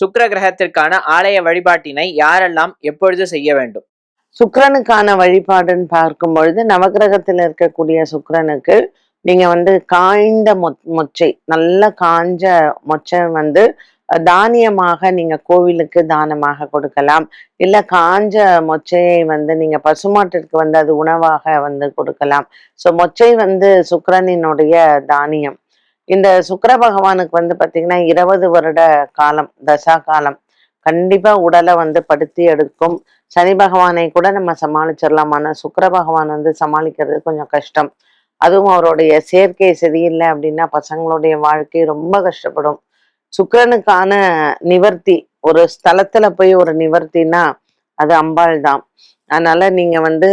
சுக்கர கிரகத்திற்கான ஆலய வழிபாட்டினை யாரெல்லாம் எப்பொழுது செய்ய வேண்டும்? சுக்கரனுக்கான வழிபாடுன்னு பார்க்கும் பொழுது நவகிரகத்தில் இருக்கக்கூடிய சுக்கரனுக்கு நீங்க வந்து காய்ந்த மொ- மொச்சை நல்ல காஞ்ச மொச்சை வந்து தானியமாக நீங்க கோவிலுக்கு தானமாக கொடுக்கலாம். இல்ல காஞ்ச மொச்சையை வந்து நீங்க பசுமாட்டிற்கு வந்து அது உணவாக வந்து கொடுக்கலாம். ஸோ மொச்சை வந்து சுக்கரனினுடைய தானியம். இந்த சுக்கிர பகவானுக்கு வந்து பார்த்தீங்கன்னா இருபது வருட காலம் தசா காலம். கண்டிப்பா உடலை வந்து படுத்தி எடுக்கும். சனி பகவானை கூட நம்ம சமாளிச்சிடலாம் ஆனால் சுக்கர பகவான் வந்து சமாளிக்கிறது கொஞ்சம் கஷ்டம். அதுவும் அவருடைய சேர்க்கை சரியில்லை அப்படின்னா பசங்களுடைய வாழ்க்கை ரொம்ப கஷ்டப்படும். சுக்கிரனுக்கான நிவர்த்தி ஒரு ஸ்தலத்துல போய் ஒரு நிவர்த்தினா அது அம்பாள் தான். அதனால நீங்க வந்து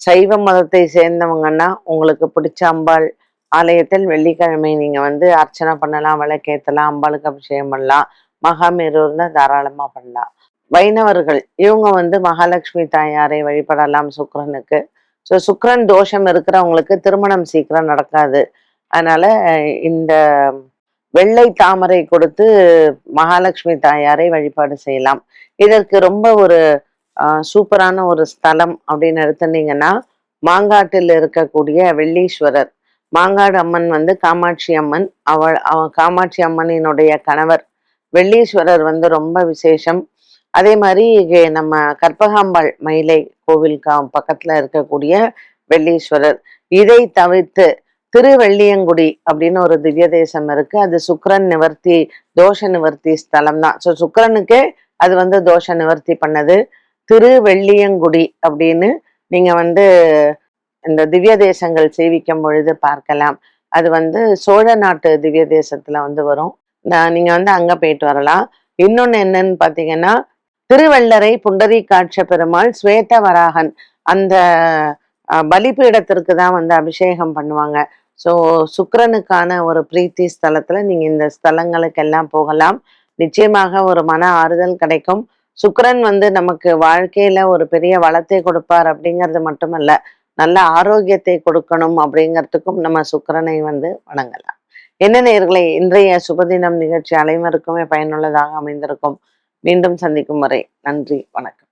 சைவ மதத்தை சேர்ந்தவங்கன்னா உங்களுக்கு பிடிச்ச அம்பாள் ஆலயத்தில் வெள்ளிக்கிழமை நீங்க வந்து அர்ச்சனை பண்ணலாம் விளக்கேத்தலாம் அம்பாளுக்கு அபிஷேகம் பண்ணலாம் மகாமேரூர்ல தாராளமா பண்ணலாம். வைணவர்கள் இவங்க வந்து மகாலட்சுமி தாயாரை வழிபடலாம் சுக்கரனுக்கு. ஸோ சுக்கரன் தோஷம் இருக்கிறவங்களுக்கு திருமணம் சீக்கிரம் நடக்காது. அதனால இந்த வெள்ளை தாமரை கொடுத்து மகாலட்சுமி தாயாரை வழிபாடு செய்யலாம். இதற்கு ரொம்ப ஒரு சூப்பரான ஒரு ஸ்தலம் அப்படின்னு எடுத்துனீங்கன்னா மாங்காட்டில் இருக்கக்கூடிய வெள்ளீஸ்வரர். மாங்காடு அம்மன் வந்து காமாட்சி அம்மன். அவள் அவ காமாட்சி அம்மனினுடைய கணவர் வெள்ளீஸ்வரர் வந்து ரொம்ப விசேஷம். அதே மாதிரி இங்கே நம்ம கற்பகாம்பாள் மயிலை கோவில் கா பக்கத்துல இருக்கக்கூடிய வெள்ளீஸ்வரர். இதை தவிர்த்து திருவெள்ளியங்குடி அப்படின்னு ஒரு திவ்ய தேசம் இருக்கு. அது சுக்கரன் நிவர்த்தி தோஷ நிவர்த்தி ஸ்தலம் தான். ஸோ சுக்கரனுக்கே அது வந்து தோஷ நிவர்த்தி பண்ணது. திருவெள்ளியங்குடி அப்படின்னு நீங்க வந்து இந்த திவ்ய தேசங்கள் சேவிக்கும் பொழுது பார்க்கலாம். அது வந்து சோழ நாட்டு திவ்ய தேசத்துல வந்து வரும். நான் நீங்க வந்து அங்க போயிட்டு வரலாம். இன்னொன்னு என்னன்னு பாத்தீங்கன்னா திருவள்ளரை புண்டரீகாட்ச பெருமாள் ஸ்வேத வராகன் அந்த பலிபீடத்திற்கு தான் வந்து அபிஷேகம் பண்ணுவாங்க. ஸோ சுக்கரனுக்கான ஒரு பிரீத்தி ஸ்தலத்துல நீங்க இந்த ஸ்தலங்களுக்கெல்லாம் போகலாம். நிச்சயமாக ஒரு மன ஆறுதல் கிடைக்கும். சுக்கரன் வந்து நமக்கு வாழ்க்கையில ஒரு பெரிய வளத்தை கொடுப்பார் அப்படிங்கிறது மட்டுமல்ல. நல்ல ஆரோக்கியத்தை கொடுக்கணும் அப்படிங்கிறதுக்கும் நம்ம சுக்கரனை வந்து வணங்கலாம். என்ன நேர்களை இன்றைய சுபதினம் நிகழ்ச்சி அனைவருக்குமே பயனுள்ளதாக அமைந்திருக்கும். மீண்டும் சந்திக்கும் வரை நன்றி வணக்கம்.